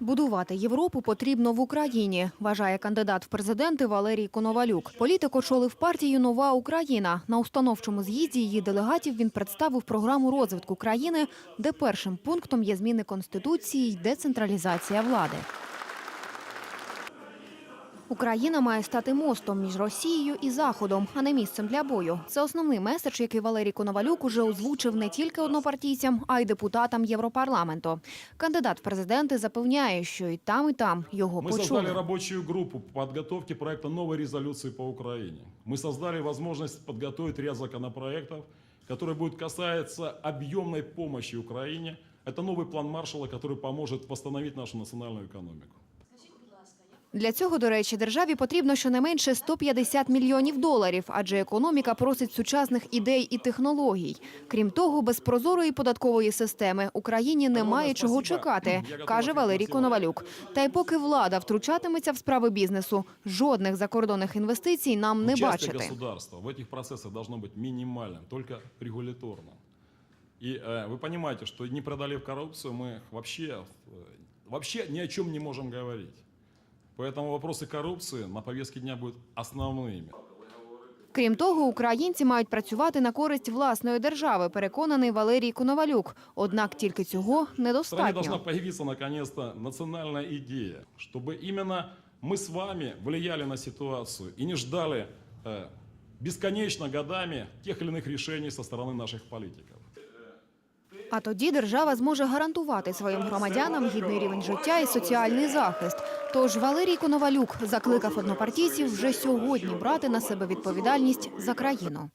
Будувати Європу потрібно в Україні, вважає кандидат в президенти Валерій Коновалюк. Політик очолив партію Нова Україна. На установчому з'їзді її делегатів він представив програму розвитку країни, де першим пунктом є зміни конституції й децентралізація влади. Україна має стати мостом між Росією і Заходом, а не місцем для бою. Це основний меседж, який Валерій Коновалюк уже озвучив не тільки однопартійцям, а й депутатам Європарламенту. Кандидат в президенти запевняє, що і там, і там його Мы создали почули. рабочую группу по подготовке проекта новой резолюции по Украине. Мы создали возможность подготовить ряд законопроектов, которые будут касаться объемной помощи Украине. Это новый план Маршалла, который поможет восстановить нашу национальную экономику. Для цього, до речі, державі потрібно щонайменше 150 мільйонів доларів, адже економіка просить сучасних ідей і технологій. Крім того, без прозорої податкової системи Україні немає чого спасибо. чекати, Я готова каже Валерій спасибо. Коновалюк. Та й поки влада втручатиметься в справи бізнесу, жодних закордонних інвестицій нам не Участие бачити. государства в этих процессах должно быть минимальным, только регуляторным. И э, вы понимаете, что не преодолев коррупцию, мы вообще, э, вообще ни о чем не можем говорить. Поэтому вопросы коррупции на повестке дня будут основными. Крім того, українці мають працювати на користь власної держави, переконаний Валерій Коновалюк. Однак тільки цього В стране должна недостатньо. появиться наконец-то национальная идея, чтобы именно мы с вами влияли на ситуацию и не ждали э, бесконечно годами тех или иных решений со стороны наших политиков. А тоді держава зможе гарантувати своїм громадянам гідний рівень життя і соціальний захист. Тож Валерій Коновалюк закликав однопартійців вже сьогодні брати на себе відповідальність за країну.